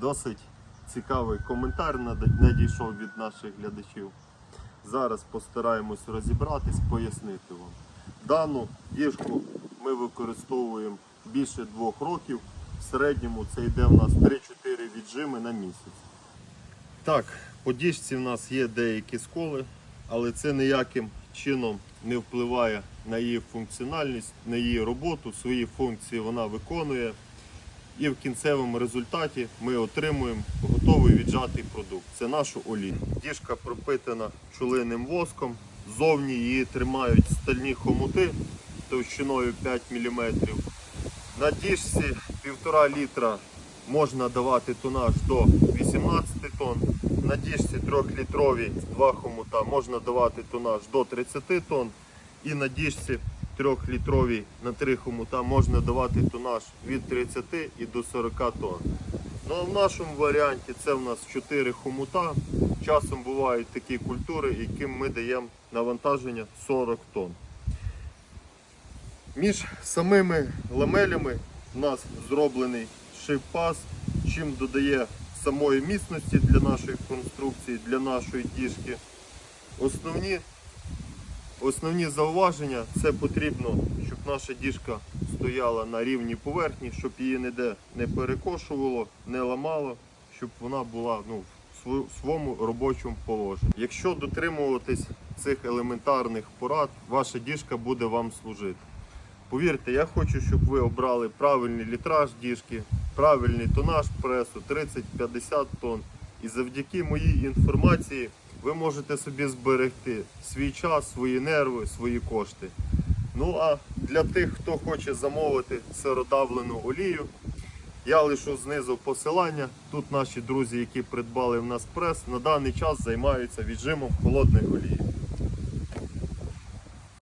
Досить цікавий коментар надійшов від наших глядачів. Зараз постараємось розібратись, пояснити вам. Дану діжку ми використовуємо більше двох років. В середньому це йде в нас 3-4 віджими на місяць. Так, по діжці в нас є деякі сколи, але це ніяким чином не впливає на її функціональність, на її роботу. Свої функції вона виконує. І в кінцевому результаті ми отримуємо готовий віджатий продукт. Це нашу олію. Діжка пропитана чулинним воском. Зовні її тримають стальні хомути товщиною 5 мм. На діжці 1,5 літра можна давати тонаж до 18 тонн. На діжці 3-літровій 2 хомута можна давати тонаж до 30 тонн. І на діжці 3-літровій на 3 хомута можна давати тонаж від 30 і до 40 тонн. Ну а в нашому варіанті це в нас 4 хомута. Часом бувають такі культури, яким ми даємо навантаження 40 тонн. Між самими ламелями у нас зроблений шип-пас, чим додає самої міцності для нашої конструкції, для нашої діжки. Основні, основні зауваження це потрібно, щоб наша діжка стояла на рівній поверхні, щоб її ніде не перекошувало, не ламало, щоб вона була ну, в своєму робочому положенні. Якщо дотримуватись цих елементарних порад, ваша діжка буде вам служити. Повірте, я хочу, щоб ви обрали правильний літраж діжки, правильний тонаж пресу 30-50 тонн. І завдяки моїй інформації ви можете собі зберегти свій час, свої нерви, свої кошти. Ну а для тих, хто хоче замовити сиродавлену олію, я лишу знизу посилання. Тут наші друзі, які придбали в нас прес, на даний час займаються віджимом холодної олії.